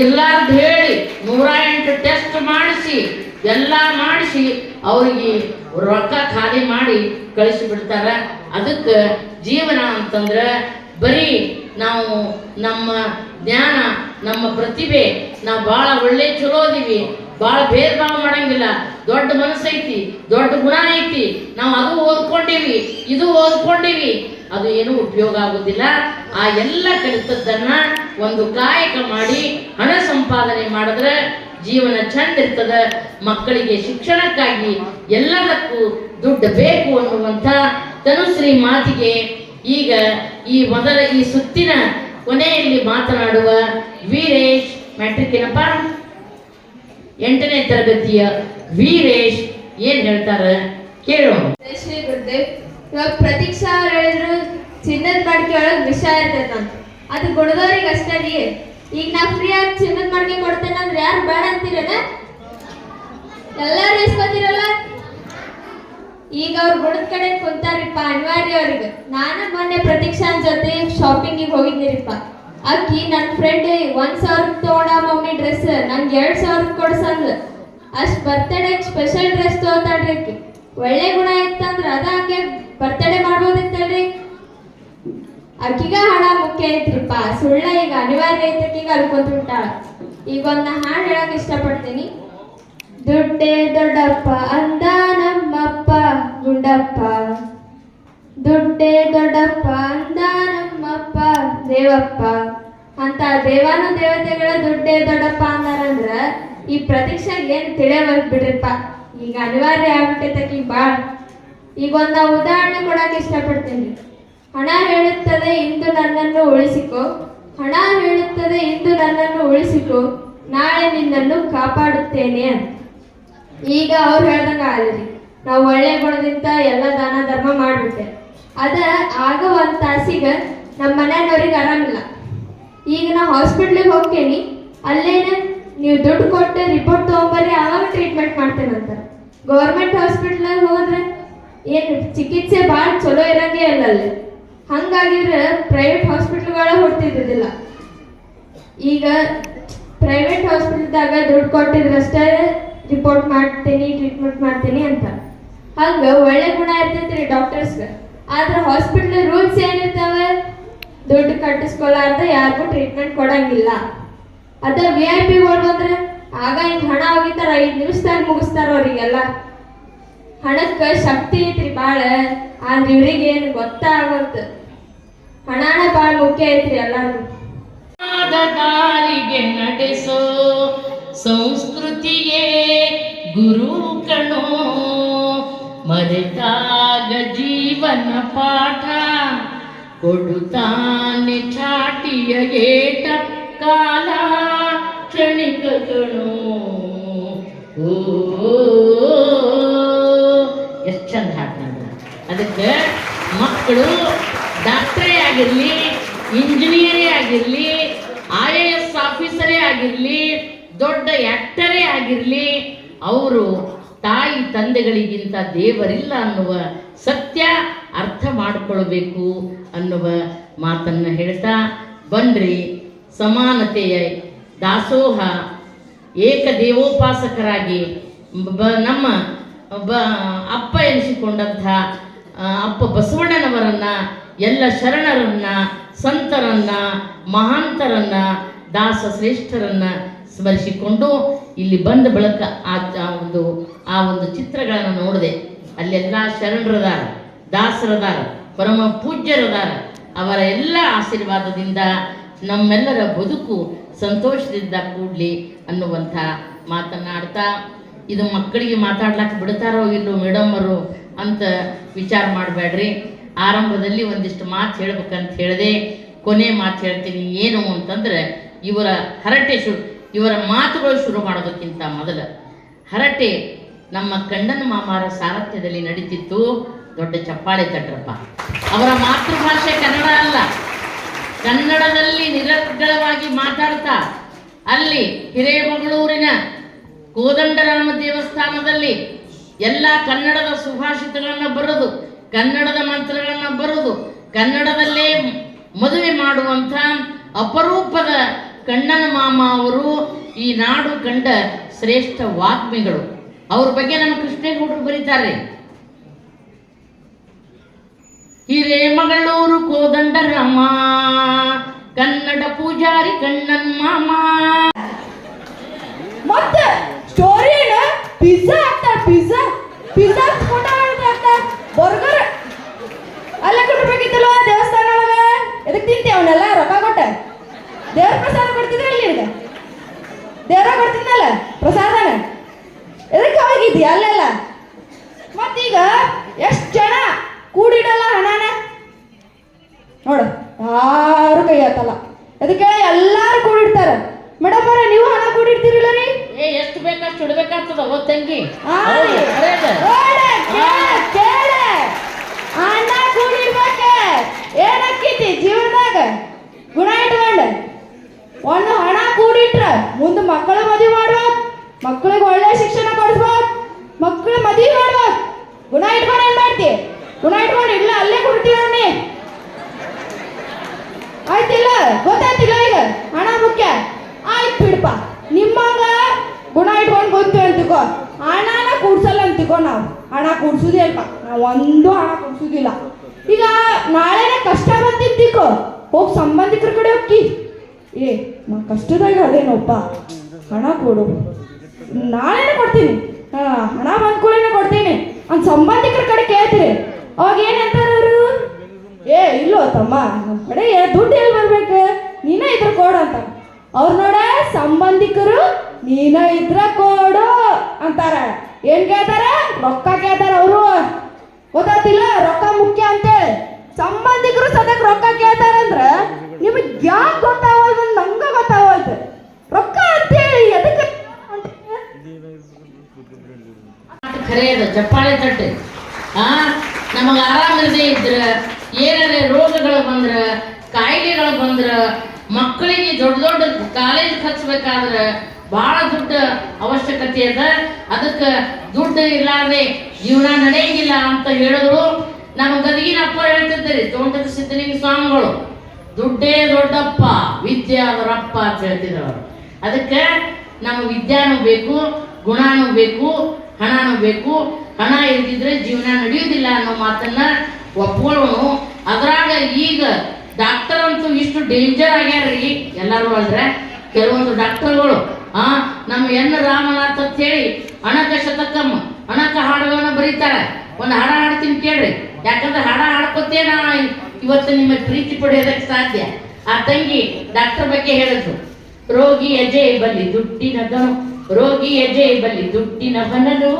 ಇರ್ಲಾರ್ದ ಹೇಳಿ ನೂರ ಎಂಟು ಟೆಸ್ಟ್ ಮಾಡಿಸಿ, ಎಲ್ಲ ಮಾಡಿಸಿ ಅವ್ರಿಗೆ ರೊಕ್ಕ ಖಾಲಿ ಮಾಡಿ ಕಳಿಸಿ ಬಿಡ್ತಾರ ಅದಕ್ಕೆ ಜೀವನ ಅಂತಂದ್ರೆ ಬರೀ ನಾವು ನಮ್ಮ ಜ್ಞಾನ, ನಮ್ಮ ಪ್ರತಿಭೆ, ನಾವು ಭಾಳ ಒಳ್ಳೆ ಚಲೋ ಅದೀವಿ ಭಾಳ ಭೇದ ಭಾವ ಮಾಡಂಗಿಲ್ಲ. ದೊಡ್ಡ ಮನಸ್ಸೈತಿ, ದೊಡ್ಡ ಗುಣ ಐತಿ. ನಾವು ಅದು ಓದ್ಕೊಂಡಿವಿ, ಇದು ಓದ್ಕೊಂಡಿವಿ. ಅದು ಏನೂ ಉಪಯೋಗ ಆಗುದಿಲ್ಲ. ಆ ಎಲ್ಲ ಕಲಿತದ್ದನ್ನ ಒಂದು ಕಾಯಕ ಮಾಡಿ ಹಣ ಸಂಪಾದನೆ ಮಾಡಿದ್ರೆ ಜೀವನ ಚಂದ ಇರ್ತದ. ಮಕ್ಕಳಿಗೆ ಶಿಕ್ಷಣಕ್ಕಾಗಿ ಎಲ್ಲದಕ್ಕೂ ದುಡ್ಡು ಬೇಕು ಅನ್ನುವಂಥ ತನುಶ್ರೀ ಮಾತಿಗೆ ಈಗ ಈ ಮೊದಲ, ಈ ಸುತ್ತಿನ ಕೊನೆಯಲ್ಲಿ ಮಾತನಾಡುವ ವೀರೇಶ್ ಮ್ಯಾಟ್ರಿಕ್ ಏನಪ್ಪ? ಎಂಟನೇ ತರಗತಿಯ ವೀರೇಶ್ ಏನ್ ಹೇಳ್ತಾರೆ? ಕೇಳೋಣ ಶ್ರೀ ಇವಾಗ ಪ್ರತೀಕ್ಷಾ ಹೇಳಿದ್ರು ಚಿನ್ನದ ಮಡಿಕೆ ಒಳಗೆ ವಿಷ ಇರ್ತೈತೆ ಅದು ಗುಣದವ್ರಿಗೆ ಅಷ್ಟೇ ರೀ. ಈಗ ನಾ ಫ್ರೀ ಆಗಿ ಚಿನ್ನದ ಮಡಿಕೆ ಕೊಡ್ತೇನೆ ಅಂದ್ರೆ ಯಾರು ಬೇಡ ಅಂತೀರೇನ? ಎಲ್ಲರೂ ಇಸ್ಕೊತಿರಲ್ಲ? ಈಗ ಅವ್ರು ಗುಣದ ಕಡೆ ಕುಂತಾರಿಪ್ಪ ಅನಿವಾರ್ಯ ಅವ್ರಿಗೆ ನಾನು ಮೊನ್ನೆ ಪ್ರತೀಕ್ಷಾನ್ ಜೊತೆ ಶಾಪಿಂಗಿಗೆ ಹೋಗಿದ್ದೀರಿಪ್ಪ. ಅಕ್ಕಿ ನನ್ನ ಫ್ರೆಂಡ್ ಒಂದ್ ಸಾವಿರ ತಗೊಂಡ ಮಮ್ಮಿ ಡ್ರೆಸ್ ನಂಗೆ ಎರಡ್ ಸಾವಿರ ಕೊಡ್ಸಂದ್ ಅಷ್ಟ್ ಬರ್ತಡೇ ಸ್ಪೆಷಲ್ ಡ್ರೆಸ್ ತಗೋತಾಳ್ರಿ ಅಕ್ಕಿ. ಒಳ್ಳೆ ಗುಣ ಇತ್ತಂದ್ರ ಅದ ಹಂಗೆ ಬರ್ತಡೇ ಮಾಡ್ಬೋದಿತ್ತಲ್ರಿ. ಅಕ್ಕಿಗ ಹಣ ಮುಖ್ಯ ಐತ್ರಿಪ್ಪ. ಸುಳ್ಳ ಈಗ ಅನಿವಾರ್ಯ ಐತಕ್ಕೀಗ ಅಲ್ಲಿ ಕುಂತ್ಬಿಟ್ಟಾಳ ಈಗ ಒಂದ್ ಹಾಡು ಹೇಳಕ್ ಇಷ್ಟಪಡ್ತೀನಿ. ದುಡ್ಡೇ ದೊಡ್ಡಪ್ಪ ಅಂದ ನಮ್ಮಪ್ಪ ಗುಂಡಪ್ಪ. ದುಡ್ಡೇ ದೊಡ್ಡಪ್ಪ ಅಂದ ನಮ್ಮಪ್ಪ, ದೇವಪ್ಪ. ಅಂತ ದೇವಾನು ದೇವತೆಗಳ ದುಡ್ಡೇ ದೊಡ್ಡಪ್ಪ ಅಂದಾರಂದ್ರ ಈ ಪ್ರತೀಕ್ಷೆಗೆ ಏನ್ ತಿಳಿಯವಲ್ತ್ ಬಿಡ್ರಿಪ್ಪ. ಈಗ ಅನಿವಾರ್ಯ ಆಗ್ಬಿಟ್ಟೈತಕಿ ಬಾಳ. ಈಗ ಒಂದ್ ಉದಾಹರಣೆ ಕೊಡಕ್ ಇಷ್ಟಪಡ್ತೀನಿ. ಹಣ ಹೇಳುತ್ತದೆ ಇಂದು ನನ್ನನ್ನು ಉಳಿಸಿಕೊ. ಹಣ ಹೇಳುತ್ತದೆ ಇಂದು ನನ್ನನ್ನು ಉಳಿಸಿಕೊ. ನಾಳೆ ನಿನ್ನನ್ನು ಕಾಪಾಡುತ್ತೇನೆ ಅಂತ. ಈಗ ಅವ್ರು ಹೇಳ್ದಂಗ ಆಗಲಿ ನಾವು ಒಳ್ಳೆ ಗುಣದಿಂದ ಎಲ್ಲ ದಾನ ಧರ್ಮ ಮಾಡ್ಬಿಟ್ಟೆ. ಅದ ಆಗ ಒಂದ್ ತಾಸಿಗ ನಮ್ಮ ಮನೆಯವ್ರಿಗೆ ಆರಾಮಿಲ್ಲ. ಈಗ ನಾ ಹಾಸ್ಪಿಟ್ಲಿಗೆ ಹೋಗ್ತೀನಿ, ಅಲ್ಲೇನ ನೀವು ದುಡ್ಡು ಕೊಟ್ಟು ರಿಪೋರ್ಟ್ ತೊಗೊಂಬರ್ರಿ ಆವಾಗ ಟ್ರೀಟ್ಮೆಂಟ್ ಮಾಡ್ತೇನಂತ ಗೌರ್ಮೆಂಟ್ ಹಾಸ್ಪಿಟ್ಲಾಗ ಹೋದ್ರೆ ಏನು ಚಿಕಿತ್ಸೆ ಭಾಳ ಚಲೋ ಇರಂಗೇ ಇಲ್ಲ ಅಲ್ಲಿ. ಹಂಗಾಗಿದ್ರೆ ಪ್ರೈವೇಟ್ ಹಾಸ್ಪಿಟ್ಲ್ಗಳ ಹೊಡ್ತಿದ್ದಿಲ್ಲ ಈಗ ಪ್ರೈವೇಟ್ ಹಾಸ್ಪಿಟಲ್ದಾಗ ದುಡ್ಡು ಕೊಟ್ಟಿದ್ರಷ್ಟೇ ರಿಪೋರ್ಟ್ ಮಾಡ್ತೀನಿ ಟ್ರೀಟ್ಮೆಂಟ್ ಮಾಡ್ತೀನಿ ಅಂತ. ಹಂಗ ಒಳ್ಳೆ ಗುಣ ಇರ್ತೈತ್ರಿ ಡಾಕ್ಟರ್ಸ್ಗೆ ಆದ್ರೆ ಹಾಸ್ಪಿಟ್ಲ್ ರೂಲ್ಸ್ ಏನಿರ್ತಾವೆ? ದುಡ್ಡು ಕಟ್ಟಿಸ್ಕೊಲಾರ್ದ ಯಾರಿಗೂ ಟ್ರೀಟ್ಮೆಂಟ್ ಕೊಡಂಗಿಲ್ಲ. ಅದ್ರ ವಿ ಐ ಪಿಗಳು ಬಂದ್ರೆ ಆಗ ಹಿಂಗ್ ಹಣ ಹೋಗಿತ್ತಾರ ಐದು ನಿಮಿಷದಾಗ ಮುಗಿಸ್ತಾರ ಅವ್ರಿಗೆಲ್ಲ. ಹಣಕ್ಕ ಶಕ್ತಿ ಐತ್ರಿ ಬಾಳ, ಆದ್ರೆ ಇವ್ರಿಗೆ ಏನು ಗೊತ್ತಾಗತ್ತ ಹಣನ ಬಾಳ ಮುಖ್ಯ ಐತ್ರಿ ಎಲ್ಲಾರು ದಾರಿಗೆ ನಡೆಸೋ ಸಂಸ್ಕೃತಿಯೇ ಗುರು ಕಣೋ. ಮರೆತಾಗ ಜೀವನ ಪಾಠ. ಕೊಡುತ್ತಾನೆ ಚಾಟಿಯ ಏಟ ಕಾಲ ಕ್ಷಣಿಕಗಳು ಓ ಎಷ್ಟು ಚಂದ ಹಾಕ್ತಾರೆ ಅದಕ್ಕೆ ಮಕ್ಕಳು ಡಾಕ್ಟ್ರೇ ಆಗಿರಲಿ, ಇಂಜಿನಿಯರೇ ಆಗಿರಲಿ, ಐ ಎ ಎಸ್ ಆಫೀಸರೇ ಆಗಿರಲಿ, ದೊಡ್ಡ ಆ್ಯಕ್ಟರೇ ಆಗಿರಲಿ, ಅವರು ತಾಯಿ ತಂದೆಗಳಿಗಿಂತ ದೇವರಿಲ್ಲ ಅನ್ನುವ ಸತ್ಯ ಅರ್ಥ ಮಾಡಿಕೊಳ್ಬೇಕು ಅನ್ನುವ ಮಾತನ್ನು ಹೇಳ್ತಾ ಬನ್ರಿ ಸಮಾನತೆಯ ದಾಸೋಹ ಏಕದೇವೋಪಾಸಕರಾಗಿ ಬ ನಮ್ಮ ಬ ಅಪ್ಪ ಎನಿಸಿಕೊಂಡಂಥ ಅಪ್ಪ ಬಸವಣ್ಣನವರನ್ನ, ಎಲ್ಲ ಶರಣರನ್ನ, ಸಂತರನ್ನ, ಮಹಾಂತರನ್ನ, ದಾಸ ಶ್ರೇಷ್ಠರನ್ನು ಸ್ಮರಿಸಿಕೊಂಡು ಇಲ್ಲಿ ಬಂದ ಬಳಕ ಆ ಒಂದು ಆ ಒಂದು ಚಿತ್ರಗಳನ್ನು ನೋಡಿದೆ. ಅಲ್ಲೆಲ್ಲ ಶರಣರದಾರ ದಾಸರದಾರ ಪರಮ ಪೂಜ್ಯರದಾರ ಅವರ ಎಲ್ಲ ಆಶೀರ್ವಾದದಿಂದ ನಮ್ಮೆಲ್ಲರ ಬದುಕು ಸಂತೋಷದಿಂದ ಕೂಡಲಿ ಅನ್ನುವಂಥ ಮಾತನಾಡ್ತಾ, ಇದು ಮಕ್ಕಳಿಗೆ ಮಾತಾಡ್ಲಕ್ಕೆ ಬಿಡ್ತಾರೋ ಇಲ್ಲೋ ಮೇಡಮ್ಮರು ಅಂತ ವಿಚಾರ ಮಾಡಬೇಡ್ರಿ ಆರಂಭದಲ್ಲಿ ಒಂದಿಷ್ಟು ಮಾತು ಹೇಳ್ಬೇಕಂತ ಹೇಳಿದೆ, ಕೊನೆ ಮಾತು ಹೇಳ್ತೀನಿ. ಏನು ಅಂತಂದ್ರೆ, ಇವರ ಹರಟೆ ಶುರು, ಇವರ ಮಾತುಗಳು ಶುರು ಮಾಡೋದಕ್ಕಿಂತ ಮೊದಲು. ಹರಟೆ ನಮ್ಮ ಕಣ್ಣನ ಮಾಮಾರ ಸಾರಥ್ಯದಲ್ಲಿ ನಡೀತಿತ್ತು. ದೊಡ್ಡ ಚಪ್ಪಾಳೆ ತಟ್ರಪ್ಪ ಅವರ ಮಾತೃಭಾಷೆ ಕನ್ನಡ ಅಲ್ಲ. ಕನ್ನಡದಲ್ಲಿ ನಿರರ್ಗಳವಾಗಿ ಮಾತಾಡ್ತಾ, ಅಲ್ಲಿ ಹಿರೇಮಗಳೂರಿನ ಕೋದಂಡರಾಮ ದೇವಸ್ಥಾನದಲ್ಲಿ ಎಲ್ಲ ಕನ್ನಡದ ಸುಭಾಷಿತಗಳನ್ನು ಬರೆದು, ಕನ್ನಡದ ಮಂತ್ರಗಳನ್ನು ಬರೆದು, ಕನ್ನಡದಲ್ಲೇ ಮದುವೆ ಮಾಡುವಂಥ ಅಪರೂಪದ ಕಣ್ಣನ ಮಾಮ ಅವರು ಈ ನಾಡು ಕಂಡ ಶ್ರೇಷ್ಠ ವಾಗ್ಮಿಗಳು. ಅವ್ರ ಬಗ್ಗೆ ನಮ್ಮ ಕೃಷ್ಣೇಗೌಡರು ಬರೀತಾರೆ. ಹಿರೇಮಗಳೂರು ಕೋದಂಡರಾಮ ಕನ್ನಡ ಪೂಜಾರಿ ಕಣ್ಣನ್ ಮಾಮ. ಮತ್ತೆ ಸ್ಟೋರಿ ಪಿಜ್ಜಾ ಅಂತ ಪಿಜ್ಜಾ ಪಿಜ್ಜಾ ಫೋಟೋ ಅಂತ? ಬರ್ಗರ್. ಅಲ್ಲ ಕೊಡ್ಬೇಕಿತ್ತಲ್ವ ದೇವಸ್ಥಾನ ಒಳಗ ಎದಕ್ಕೆ ತಿಂತೆ ಅವನ್ನೆಲ್ಲ ರೊಕ್ಕ ಕೊಟ್ಟ? ದೇವ್ರ ಪ್ರಸಾದ ಕೊಡ್ತಿದ್ರೆ ಅಲ್ಲಿ ನಿನಗೆ? ದೇವ್ರ ಕೊಡ್ತಿದ್ನಲ್ಲ? ಪ್ರಸಾದನ? ಎದಕ್ಕೆ ಹೋಗಿದ್ಯಾ ಅಲ್ಲೆಲ್ಲ? ಮತ್ತೀಗ ಎಷ್ಟು ಜನ ಕೂಡಿಡಲ್ಲ ಹಣನ. ನೋಡು ಯಾರು ಕೈ ಹತ್ತಲ್ಲ ಅದಕ್ಕೆ ಎಲ್ಲಾರು ಕೂಡಿಡ್ತಾರೆ. ಮೇಡಮ್ ಅವರೇ ನೀವು ಹಣ ಕೂಡಿಡ್ತೀರಿಲ್ಲ ರೀ? ಏ ಎಷ್ಟು ಬೇಕಷ್ಟು ಇಡಬೇಕಾಗ್ತದ ಓ ತಂಗಿ? ಕೂಡಿಡ್ಬೇಕ ಏನಕ್ಕೈತಿ ಜೀವನದಾಗ? ಗುಣ ಇಟ್ಕೊಂಡ. ಒಂದು ಹಣ ಕೂಡಿಟ್ರ ಮುಂದೆ ಮಕ್ಕಳ ಮದುವೆ ಮಾಡ್ಬೇಕು. ಮಕ್ಕಳಿಗೆ ಒಳ್ಳೆ ಶಿಕ್ಷಣ ಕೊಡಿಸ್ಬೇಕು. ಮಕ್ಕಳ ಮದುವೆ ಮಾಡ್ಬೇಕು. ಗುಣ ಇಟ್ಕೊಂಡು ಏನ್ ಮಾಡ್ತಿ? ಗುಣ ಇಟ್ಕೊಂಡು ಇಲ್ಲ, ಅಲ್ಲೇ ಕೊಡ್ತೀವಿ ಅನ್ನಿ ಆಯ್ತಿಲ್ಲ? ಗೊತ್ತಾಯ್ತಿಲ್ಲ ಈಗ? ಹಣ ಮುಖ್ಯ? ಆಯ್ತು ಬಿಡ್ಪ. ನಿಮ್ಮಂಗ ಗುಣ ಇಟ್ಕೊಂಡು ಗೊತ್ತು ಅಂತಿಕೋ. ಹಣನ ಕೂಡ್ಸಲ್ಲ ಅಂತಿಕೋ ನಾವು. ಹಣ ಕೂಡ್ಸುದೇ ಅಲ್ಪ ನಾವು ಒಂದು ಹಣ ಕೂಡ್ಸುದಿಲ್ಲ. ಈಗ ನಾಳೆನೇ ಕಷ್ಟ ಬಂದಿದ್ದಿಕೋ. ಹೋಗಿ ಸಂಬಂಧಿಕರ ಕಡೆ ಹೋಗಿ ಏ ನಾ ಕಷ್ಟದಾಗ ಅದೇನೋಪ್ಪ ಹಣ ಕೊಡು. ನಾಳೆನೇ ಕೊಡ್ತೀನಿ. ಹಣ ಬಂದ್ಕೊಳ್ಳೇನೆ ಕೊಡ್ತೀನಿ. ಅಂತ ಸಂಬಂಧಿಕರ ಕಡೆ ಕೇಳ್ತೀರಿ. ಅವಾಗ ಏನಂತಾರ ಅವರು? ಏ, ಇಲ್ಲೋ ತಮ್ಮ ಕಡೆ ದುಡ್ಡು ಎಲ್ಲಿ ಬರ್ಬೇಕು? ನೀನೇ ಇದ್ರ ಕೊಡು ಅಂತ. ಅವ್ರು ನೋಡ, ಸಂಬಂಧಿಕರು ನೀನ ಇದ್ರ ಕೊಡು ಅಂತಾರ. ಏನ್ ಕೇಳ್ತಾರ? ರೊಕ್ಕ ಕೇಳ್ತಾರ ಅವರು. ಗೊತ್ತಾತಿಲ್ಲ ರೊಕ್ಕ ಮುಖ್ಯ ಅಂತೇಳಿ ಸಂಬಂಧಿಕರು ಸದ್ಯಕ್ಕೆ ರೊಕ್ಕ ಕೇಳ್ತಾರಂದ್ರ ನಿಮಗೆ ಯಾಕೆ ಗೊತ್ತಾಗಲ್ದು ನಂಗ ಗೊತ್ತಾಗಲ್ದು ರೊಕ್ಕ ಅಂತೇಳಿ ಎದಕ್ಕೆ ಖರೆ ಅದ ಚಪ್ಪಾಳೆ ತಟ್ಟೆ. ಆ? ನಮಗೆ ಆರಾಮಿರದೇ ಇದ್ರೆ, ಏನಾರ ರೋಗಗಳು ಬಂದ್ರ, ಕಾಯಿಲೆಗಳು ಬಂದ್ರ, ಮಕ್ಕಳಿಗೆ ದೊಡ್ಡ ದೊಡ್ಡ ಕಾಲೇಜ್ ಹಚ್ಚಬೇಕಾದ್ರೆ ಬಹಳ ದುಡ್ಡು ಅವಶ್ಯಕತೆ ಅದ. ಅದಕ್ಕೆ ದುಡ್ಡು ಇರಲಾರ್ದೆ ಜೀವನ ನಡೆಯಂಗಿಲ್ಲ ಅಂತ ಹೇಳಿದ್ರು. ನಮ್ಮ ಗದಗಿನ ಅಪ್ಪ ಹೇಳ್ತಿದ್ದೀರಿ, ತೋಂಟದ ಸಿದ್ದಲಿಂಗ ಸ್ವಾಮಿಗಳು, ದುಡ್ಡೇ ದೊಡ್ಡಪ್ಪ, ವಿದ್ಯೆ ಅದರಪ್ಪ ಅಂತ ಹೇಳ್ತಿದ್ರು ಅದಕ್ಕೆ ನಮ್ಮ ವಿದ್ಯಾನೂ ಬೇಕು, ಗುಣನೂ ಬೇಕು ಹಣನೂ ಬೇಕು, ಹಣ ಇಲ್ದಿದ್ರೆ ಜೀವನ ನಡೆಯುವುದಿಲ್ಲ ಅನ್ನೋ ಮಾತನ್ನ ಒಪ್ಕೊಳ್ಳೋನು. ಅದ್ರಾಗ ಈಗ ಡಾಕ್ಟರ್ ಅಂತೂ ಇಷ್ಟು ಡೇಂಜರ್ ಆಗ್ಯಾರ್ರಿ, ಎಲ್ಲರೂ ಅಂದ್ರೆ ಕೆಲವೊಂದು ಡಾಕ್ಟರ್ಗಳು ಆ, ನಮ್ಮ ಎನ್ ರಾಮನಾಥ್ ಅಂತ ಹೇಳಿ ಅಣಕ ಶತಕಮ್ಮ ಅಣಕ ಹಾಡುಗಳನ್ನ ಬರೀತಾರೆ. ಒಂದು ಹಾಡ ಹಾಡ್ತೀನಿ ಕೇಳ್ರಿ. ಯಾಕಂದ್ರೆ ಹಾಡ ಹಾಡ್ಕೊತೇ ನಾ ಇವತ್ತು ನಿಮ್ಮ ಪ್ರೀತಿ ಪಡೆಯೋದಕ್ಕೆ ಸಾಧ್ಯ. ಆ ತಂಗಿ ಡಾಕ್ಟರ್ ಬಗ್ಗೆ ಹೇಳಿದ್ರು. ರೋಗಿ ಅಜಯ್ ಬಲ್ಲಿ ದುಡ್ಡಿನ ಗನು ರೋಗಿ ಜೇಬಲ್ಲಿ ದುಡ್ಡಿನ ಬನಲು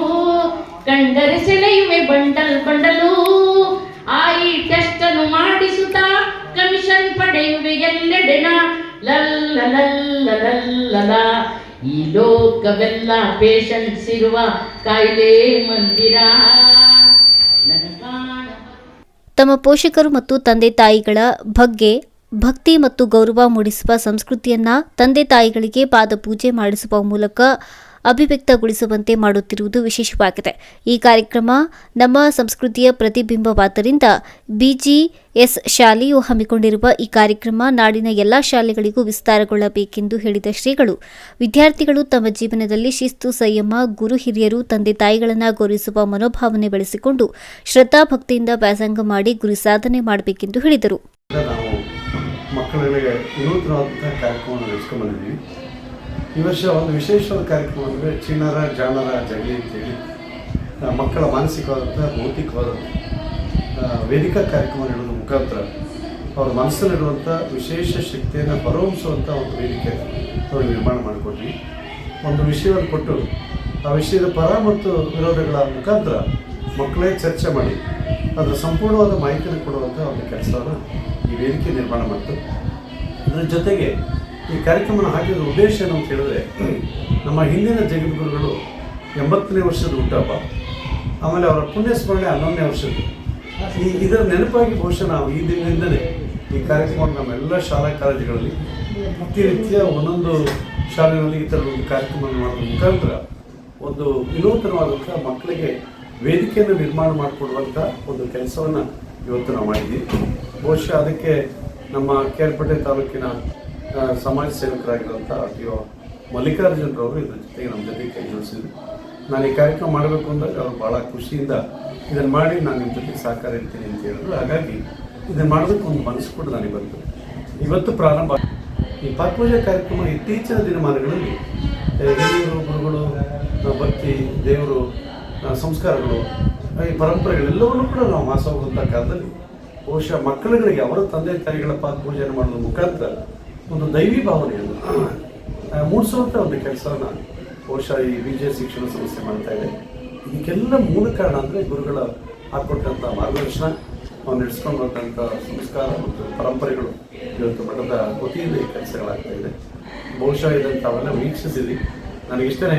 ಕಂಡರೆ ಸೆಳೆಯುವೆ ಬಂಡಲ್ ಬಂಡಲು. ಆಯಿ ಟೆಸ್ಟ್ ಅನ್ನು ಮಾಡಿಸುತ್ತಾ ಕಮಿಷನ್ ಪಡೆಯುವೆ ಎಲ್ಲೆಡೆನ. ಲಲ್ಲ ಈ ಲೋಕವೆಲ್ಲ ಪೇಷಂಟ್ಸ್ ಇರುವ ಕಾಯಿಲೆ ಮಂದಿರ. ತಮ್ಮ ಪೋಷಕರು ಮತ್ತು ತಂದೆ ತಾಯಿಗಳ ಬಗ್ಗೆ ಭಕ್ತಿ ಮತ್ತು ಗೌರವ ಮೂಡಿಸುವ ಸಂಸ್ಕೃತಿಯನ್ನ ತಂದೆ ತಾಯಿಗಳಿಗೆ ಪಾದ ಪೂಜೆ ಮಾಡಿಸುವ ಮೂಲಕ ಅಭಿವ್ಯಕ್ತಗೊಳಿಸುವಂತೆ ಮಾಡುತ್ತಿರುವುದು ವಿಶೇಷವಾಗಿದೆ. ಈ ಕಾರ್ಯಕ್ರಮ ನಮ್ಮ ಸಂಸ್ಕೃತಿಯ ಪ್ರತಿಬಿಂಬವಾದ್ದರಿಂದ ಬಿಜಿಎಸ್ ಶಾಲೆಯು ಹಮ್ಮಿಕೊಂಡಿರುವ ಈ ಕಾರ್ಯಕ್ರಮ ನಾಡಿನ ಎಲ್ಲಾ ಶಾಲೆಗಳಿಗೂ ವಿಸ್ತಾರಗೊಳ್ಳಬೇಕೆಂದು ಹೇಳಿದ ಶ್ರೀಗಳು, ವಿದ್ಯಾರ್ಥಿಗಳು ತಮ್ಮ ಜೀವನದಲ್ಲಿ ಶಿಸ್ತು, ಸಂಯಮ, ಗುರು ಹಿರಿಯರು, ತಂದೆ ತಾಯಿಗಳನ್ನು ಗೌರವಿಸುವ ಮನೋಭಾವನೆ ಬೆಳೆಸಿಕೊಂಡು ಶ್ರದ್ಧಾಭಕ್ತಿಯಿಂದ ವ್ಯಾಸಂಗ ಮಾಡಿ ಗುರಿ ಸಾಧನೆ ಮಾಡಬೇಕೆಂದು ಹೇಳಿದರು. ಮಕ್ಕಳಿಗೆ ವಿನೂತನವಾದಂಥ ಕಾರ್ಯಕ್ರಮವನ್ನು ನಡೆಸ್ಕೊಂಡ್ಬಂದಿದ್ದೀವಿ ಈ ವರ್ಷ ಒಂದು ವಿಶೇಷವಾದ ಕಾರ್ಯಕ್ರಮ ಅಂದರೆ ಚಿಣ್ಣರ, ಜಾಣರ ಜಗಲಿ ಅಂತೇಳಿ ಮಕ್ಕಳ ಮಾನಸಿಕವಾದಂಥ ಭೌತಿಕವಾದ ವೇದಿಕಾ ಕಾರ್ಯಕ್ರಮ ನೀಡೋದ್ರ ಮುಖಾಂತರ ಅವರ ಮನಸ್ಸಲ್ಲಿರುವಂಥ ವಿಶೇಷ ಶಕ್ತಿಯನ್ನು ಹೊರಹೊಮ್ಮಿಸುವಂಥ ಒಂದು ವೇದಿಕೆ ಅವರು ನಿರ್ಮಾಣ ಮಾಡಿಕೊಟ್ವಿ. ಒಂದು ವಿಷಯವನ್ನು ಕೊಟ್ಟು ಆ ವಿಷಯದ ಪರ ಮತ್ತು ವಿರೋಧಗಳ ಮುಖಾಂತರ ಮಕ್ಕಳೇ ಚರ್ಚೆ ಮಾಡಿ, ಅದರ ಸಂಪೂರ್ಣವಾದ ಮಾಹಿತಿಯನ್ನು ಕೊಡುವಂಥ ಒಂದು ಕೆಲಸವನ್ನು ಈ ವೇದಿಕೆ ನಿರ್ಮಾಣ ಮಾಡ್ತು. ಅದರ ಜೊತೆಗೆ ಈ ಕಾರ್ಯಕ್ರಮನ ಹಾಕಿದ ಉದ್ದೇಶ ಏನು ಅಂತ ಹೇಳಿದ್ರೆ, ನಮ್ಮ ಹಿಂದಿನ ಜಗದ್ಗುರುಗಳು ಎಂಬತ್ತನೇ ವರ್ಷದ ಹುಟ್ಟಪ್ಪ ಆಮೇಲೆ ಅವರ ಪುಣ್ಯಸ್ಮರಣೆ ಹನ್ನೊಂದನೇ ವರ್ಷದ್ದು. ಈ ಇದರ ನೆನಪಾಗಿ ಬಹುಶಃ ನಾವು ಈ ದಿನದಿಂದಲೇ ಈ ಕಾರ್ಯಕ್ರಮವನ್ನು ನಮ್ಮೆಲ್ಲ ಶಾಲಾ ಕಾಲೇಜುಗಳಲ್ಲಿ ಪ್ರತಿನಿತ್ಯ ಒಂದೊಂದು ಶಾಲೆಗಳಲ್ಲಿ ಈ ಥರ ಒಂದು ಕಾರ್ಯಕ್ರಮವನ್ನು ಮಾಡೋದ್ರ ಮುಖಾಂತರ ಒಂದು ವಿನೂತನವಾದಂಥ ಮಕ್ಕಳಿಗೆ ವೇದಿಕೆಯನ್ನು ನಿರ್ಮಾಣ ಮಾಡಿಕೊಡುವಂಥ ಒಂದು ಕೆಲಸವನ್ನು ಇವತ್ತು ನಾವು ಮಾಡಿದ್ವಿ ಬಹುಶಃ ಅದಕ್ಕೆ ನಮ್ಮ ಕೇರ್ಪಟ್ಟೆ ತಾಲೂಕಿನ ಸಮಾಜ ಸೇವಕರಾಗಿರುವಂಥ ಪಿ ಒ ಮಲ್ಲಿಕಾರ್ಜುನರವರು ಇದ್ರ ಜೊತೆಗೆ ನಮ್ಮ ಜೊತೆ ಕೈ ಜೋಡಿಸಿದ್ರು. ನಾನು ಈ ಕಾರ್ಯಕ್ರಮ ಮಾಡಬೇಕು ಅಂದಾಗ ಅವರು ಭಾಳ ಖುಷಿಯಿಂದ ಇದನ್ನು ಮಾಡಿ ನಾನು ನಿಮ್ಮ ಜೊತೆಗೆ ಸಹಕಾರ ಇರ್ತೀನಿ ಅಂತ ಹೇಳಿದ್ರು. ಹಾಗಾಗಿ ಇದನ್ನು ಮಾಡೋದಕ್ಕೆ ಒಂದು ಮನಸ್ಸು ಕೂಡ ನನಗೆ ಬಂತು. ಇವತ್ತು ಪ್ರಾರಂಭ ಈ ಪಾತ್ಪೂಜೆ ಕಾರ್ಯಕ್ರಮ ಇತ್ತೀಚಿನ ದಿನಮಾನಗಳಲ್ಲಿ ಹಿರಿಯರು, ಗುರುಗಳು, ಭಕ್ತಿ, ದೇವರು ಸಂಸ್ಕಾರಗಳು ಈ ಪರಂಪರೆಗಳೆಲ್ಲವನ್ನೂ ಕೂಡ ನಾವು ಮಾಸ ಹೋಗುವಂಥ ಕಾಲದಲ್ಲಿ ಬಹುಶಃ ಮಕ್ಕಳುಗಳಿಗೆ ಅವರ ತಂದೆ ತಾಯಿಗಳ ಪಾತ್ಪೂಜೆಯನ್ನು ಮಾಡೋದ್ರ ಮುಖಾಂತರ ಒಂದು ದೈವಿ ಭಾವನೆಯನ್ನು ಮೂಡಿಸುವಂಥ ಒಂದು ಕೆಲಸವನ್ನು ಬಹುಶಃ ಈ ವಿಜಯ ಶಿಕ್ಷಣ ಸಂಸ್ಥೆ ಮಾಡ್ತಾ ಇದೆ. ಇದಕ್ಕೆಲ್ಲ ಮೂಲ ಕಾರಣ ಅಂದರೆ ಗುರುಗಳ ಹಾಕ್ಕೊಟ್ಟಂಥ ಮಾರ್ಗದರ್ಶನ, ನಾವು ನಡೆಸ್ಕೊಂಡು ಸಂಸ್ಕಾರ ಮತ್ತು ಪರಂಪರೆಗಳು ಇವತ್ತು ಮಠದ ವತಿಯಿಂದ ಕೆಲಸಗಳಾಗ್ತಾ ಇದೆ. ಬಹುಶಃ ಇದನ್ನು ತಾವೆಲ್ಲ ವೀಕ್ಷಿಸಿದ್ವಿ ನನಗಿಷ್ಟೇ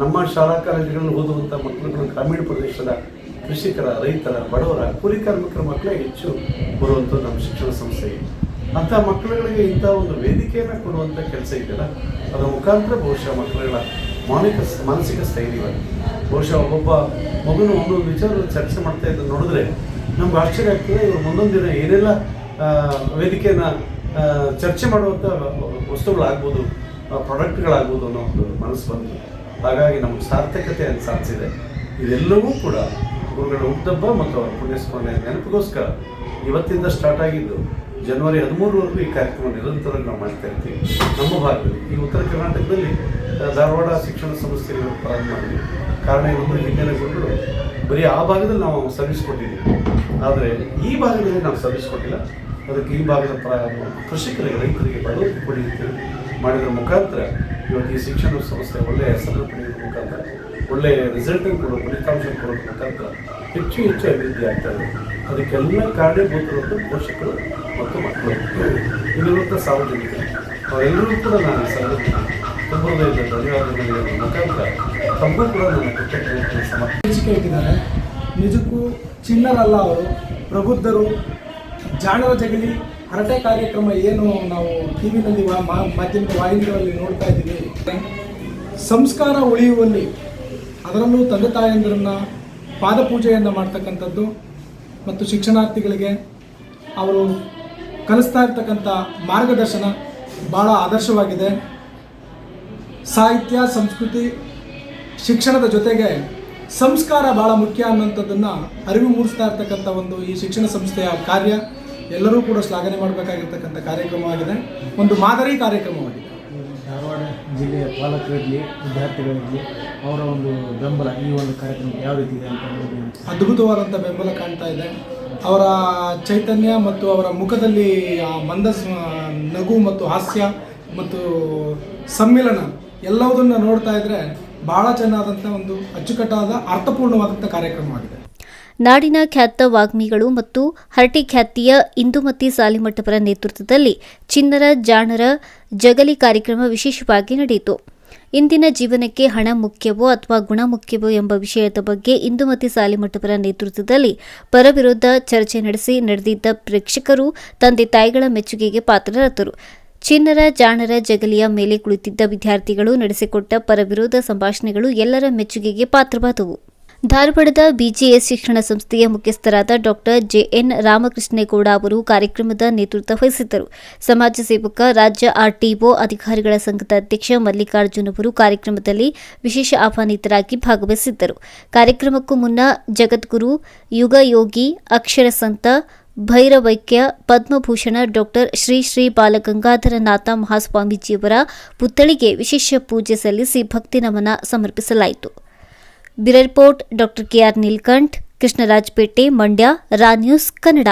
ನಮ್ಮ ಶಾಲಾ ಕಾಲೇಜುಗಳಲ್ಲಿ ಓದುವಂಥ ಮಕ್ಕಳುಗಳು ಗ್ರಾಮೀಣ ಪ್ರದೇಶದ ಕೃಷಿಕರ, ರೈತರ, ಬಡವರ ಕೂಲಿ ಕಾರ್ಮಿಕರ ಮಕ್ಕಳೇ ಹೆಚ್ಚು ಬರುವಂಥದ್ದು ನಮ್ಮ ಶಿಕ್ಷಣ ಸಂಸ್ಥೆ. ಅಂಥ ಮಕ್ಕಳುಗಳಿಗೆ ಇಂಥ ಒಂದು ವೇದಿಕೆಯನ್ನು ಕೊಡುವಂಥ ಕೆಲಸ ಇದೆಯಲ್ಲ, ಅದರ ಮುಖಾಂತರ ಬಹುಶಃ ಮಕ್ಕಳುಗಳ ಮಾನಿಕ ಮಾನಸಿಕ ಸ್ಥೈರ್ಯವಾಗಿ ಬಹುಶಃ ಒಬ್ಬೊಬ್ಬ ಮಗುನು ಒಂದೊಂದು ವಿಚಾರ ಚರ್ಚೆ ಮಾಡ್ತಾ ಇದ್ದು ನೋಡಿದ್ರೆ ನಮ್ಗೆ ಆಶ್ಚರ್ಯ ಆಗ್ತದೆ, ಇವರು ಮುಂದೊಂದು ದಿನ ಏನೆಲ್ಲ ವೇದಿಕೆಯನ್ನು ಚರ್ಚೆ ಮಾಡುವಂಥ ವಸ್ತುಗಳಾಗ್ಬೋದು ಪ್ರಾಡಕ್ಟ್ಗಳಾಗ್ಬೋದು ಅನ್ನೋ ಒಂದು ಮನಸ್ಸು ಬಂತು. ಹಾಗಾಗಿ ನಮಗೆ ಸಾರ್ಥಕತೆ ಅಂತ ಸಾಧಿಸಿದೆ. ಇದೆಲ್ಲವೂ ಕೂಡ ಗುರುಗಳ ಹುಟ್ಟಬ್ಬ ಮತ್ತು ಅವರ ಪುಣ್ಯಸ್ಮರಣೆ ನೆನಪಿಗೋಸ್ಕರ ಇವತ್ತಿಂದ ಸ್ಟಾರ್ಟ್ ಆಗಿದ್ದು ಜನವರಿ ಹದಿಮೂರವರೆಗೂ ಈ ಕಾರ್ಯಕ್ರಮ ನಿರಂತರ ನಾವು ಮಾಡ್ತಾ ಇರ್ತೀವಿ. ನಮ್ಮ ಭಾಗದಲ್ಲಿ, ಈ ಉತ್ತರ ಕರ್ನಾಟಕದಲ್ಲಿ ಧಾರವಾಡ ಶಿಕ್ಷಣ ಸಂಸ್ಥೆಗಳು ಪ್ರಾರಂಭ ಮಾಡಿದ್ವಿ. ಕಾರಣ ಏನಂದರೆ ಹಿಂದಿನ ಗುರುಗಳು ಬರೀ ಆ ಭಾಗದಲ್ಲಿ ನಾವು ಸರ್ವಿಸ್ ಕೊಟ್ಟಿದ್ದೀವಿ. ಆದರೆ ಈ ಭಾಗದಲ್ಲಿ ನಾವು ಸರ್ವಿಸ್ ಕೊಟ್ಟಿಲ್ಲ. ಅದಕ್ಕೆ ಈ ಭಾಗದ ಪ್ರ ಕೃಷಿಕರಿಗೆ ರೈತರಿಗೆ ಬಡವರಿಗೆ ಕೊಡಿ ಅಂತೇಳಿ ಮಾಡಿದ್ರ ಮುಖಾಂತರ ಇವತ್ತು ಈ ಶಿಕ್ಷಣ ಸಂಸ್ಥೆ ಒಳ್ಳೆಯ ಪಡೆಯುವ ಮುಖಾಂತರ ಒಳ್ಳೆಯ ರಿಸಲ್ಟನ್ನು ಕೊಡೋ ಫಲಿತಾಂಶ ಕೊಡೋದು ಮುಖಾಂತರ ಹೆಚ್ಚು ಹೆಚ್ಚು ಅಭಿವೃದ್ಧಿ ಆಗ್ತಾ ಇದೆ. ಅದಕ್ಕೆಲ್ಲ ಕಾರಣೀಭೂತರದ್ದು ಪೋಷಕರು ಮತ್ತು ಮಕ್ಕಳು. ಇಲ್ಲಿರುವಂಥ ಸಾರ್ವಜನಿಕರು. ಅವರೆಲ್ಲರೂ ಕೂಡ ನಾನು ಸಂದರ್ಭದಲ್ಲಿ ತುಂಬ ಧನ್ಯವಾದಗಳು ಮುಖಾಂತರ ತಮ್ಮೂ ಕೂಡ ನನ್ನ ಕೃತಜ್ಞತೆ ಇಟ್ಟಿದ್ದಾರೆ ನಿಜಕ್ಕೂ ಚಿನ್ನರಲ್ಲ ಅವರು. ಪ್ರಬುದ್ಧರು. ಜಾಣರ ಜಗಲಿ. ಹರಟೆ ಕಾರ್ಯಕ್ರಮ ಏನು ನಾವು ಟಿ ವಿನಲ್ಲಿ ಮಾಧ್ಯಮದ ವಾಹಿನಿಗಳಲ್ಲಿ ನೋಡ್ತಾ ಇದ್ದೀವಿ. ಸಂಸ್ಕಾರ ಉಳಿಯುವಲ್ಲಿ ಅದರಲ್ಲೂ ತಂದೆ ತಾಯಂದಿರನ್ನ ಪಾದಪೂಜೆಯನ್ನು ಮಾಡ್ತಕ್ಕಂಥದ್ದು ಮತ್ತು ಶಿಕ್ಷಣಾರ್ಥಿಗಳಿಗೆ ಅವರು ಕಲಿಸ್ತಾ ಇರ್ತಕ್ಕಂಥ ಮಾರ್ಗದರ್ಶನ ಭಾಳ ಆದರ್ಶವಾಗಿದೆ. ಸಾಹಿತ್ಯ, ಸಂಸ್ಕೃತಿ, ಶಿಕ್ಷಣದ ಜೊತೆಗೆ ಸಂಸ್ಕಾರ ಭಾಳ ಮುಖ್ಯ ಅನ್ನುವಂಥದ್ದನ್ನು ಅರಿವು ಮೂಡಿಸ್ತಾ ಇರ್ತಕ್ಕಂಥ ಒಂದು ಈ ಶಿಕ್ಷಣ ಸಂಸ್ಥೆಯ ಕಾರ್ಯ ಎಲ್ಲರೂ ಕೂಡ ಶ್ಲಾಘನೆ ಮಾಡಬೇಕಾಗಿರ್ತಕ್ಕಂಥ ಕಾರ್ಯಕ್ರಮವಾಗಿದೆ. ಒಂದು ಮಾದರಿ ಕಾರ್ಯಕ್ರಮವಾಗಿದೆ. ಜಿಲ್ಲೆಯ ಪಾಲಕರಿರಲಿ ವಿದ್ಯಾರ್ಥಿಗಳಿರಲಿ ಅವರ ಒಂದು ಬೆಂಬಲ ಈ ಒಂದು ಕಾರ್ಯಕ್ರಮ ಯಾವ ರೀತಿ ಇದೆ ಅಂತ ಅದ್ಭುತವಾದಂಥ ಬೆಂಬಲ ಕಾಣ್ತಾ ಇದೆ. ಅವರ ಚೈತನ್ಯ ಮತ್ತು ಅವರ ಮುಖದಲ್ಲಿ ಆ ಮಂದಸ್ ನಗು ಮತ್ತು ಹಾಸ್ಯ ಮತ್ತು ಸಮ್ಮಿಲನ ಎಲ್ಲವುದನ್ನು ನೋಡ್ತಾ ಇದ್ರೆ ಬಹಳ ಚೆನ್ನಾದಂಥ ಒಂದು ಅಚ್ಚುಕಟ್ಟಾದ ಅರ್ಥಪೂರ್ಣವಾದಂಥ ಕಾರ್ಯಕ್ರಮವಾಗಿದೆ. ನಾಡಿನ ಖ್ಯಾತ ವಾಗ್ಮಿಗಳು ಮತ್ತು ಹರಟಿ ಖ್ಯಾತಿಯ ಇಂದುಮತಿ ಸಾಲಿಮಠಪರ ನೇತೃತ್ವದಲ್ಲಿ ಚಿನ್ನರ, ಜಾಣರ ಜಗಲಿ ಕಾರ್ಯಕ್ರಮ ವಿಶೇಷವಾಗಿ ನಡೆಯಿತು. ಇಂದಿನ ಜೀವನಕ್ಕೆ ಹಣ ಮುಖ್ಯವೋ ಅಥವಾ ಗುಣ ಮುಖ್ಯವೋ ಎಂಬ ವಿಷಯದ ಬಗ್ಗೆ ಇಂದುಮತಿ ಸಾಲಿಮಠಪರ ನೇತೃತ್ವದಲ್ಲಿ ಪರವಿರೋಧ ಚರ್ಚೆ ನಡೆಸಿ ನಡೆದಿದ್ದ ಪ್ರೇಕ್ಷಕರು, ತಂದೆ ತಾಯಿಗಳ ಮೆಚ್ಚುಗೆಗೆ ಪಾತ್ರರಾದರು. ಚಿನ್ನರ, ಜಾಣರ ಜಗಲಿಯ ಮೇಲೆ ಕುಳಿತಿದ್ದ ವಿದ್ಯಾರ್ಥಿಗಳು ನಡೆಸಿಕೊಟ್ಟ ಪರವಿರೋಧ ಸಂಭಾಷಣೆಗಳು ಎಲ್ಲರ ಮೆಚ್ಚುಗೆಗೆ ಪಾತ್ರವಾದವು. ಧಾರವಾಡದ ಬಿಜಿಎಸ್ ಶಿಕ್ಷಣ ಸಂಸ್ಥೆಯ ಮುಖ್ಯಸ್ಥರಾದ ಡಾಕ್ಟರ್ ಜೆಎನ್ ರಾಮಕೃಷ್ಣೇಗೌಡ ಅವರು ಕಾರ್ಯಕ್ರಮದ ನೇತೃತ್ವ ವಹಿಸಿದ್ದರು. ಸಮಾಜ ಸೇವಕ, ರಾಜ್ಯ ಆರ್ಟಿಒ ಅಧಿಕಾರಿಗಳ ಸಂಘದ ಅಧ್ಯಕ್ಷ ಮಲ್ಲಿಕಾರ್ಜುನ್ ಅವರು ಕಾರ್ಯಕ್ರಮದಲ್ಲಿ ವಿಶೇಷ ಆಹ್ವಾನಿತರಾಗಿ ಭಾಗವಹಿಸಿದ್ದರು. ಕಾರ್ಯಕ್ರಮಕ್ಕೂ ಮುನ್ನ ಜಗದ್ಗುರು, ಯುಗಯೋಗಿ ಅಕ್ಷರ ಸಂತ ಭೈರವೈಕ್ಯ, ಪದ್ಮಭೂಷಣ ಡಾಕ್ಟರ್ ಶ್ರೀ ಶ್ರೀ ಬಾಲಗಂಗಾಧರನಾಥ ಮಹಾಸ್ವಾಮೀಜಿಯವರ ಪುತ್ಥಳಿಗೆ ವಿಶೇಷ ಪೂಜೆ ಸಲ್ಲಿಸಿ ಭಕ್ತಿ ನಮನ ಸಮರ್ಪಿಸಲಾಯಿತು. Bureau report doctor K R Neelkanth Krishnarajpet Mandya ರಾ ನ್ಯೂಸ್ ಕನ್ನಡ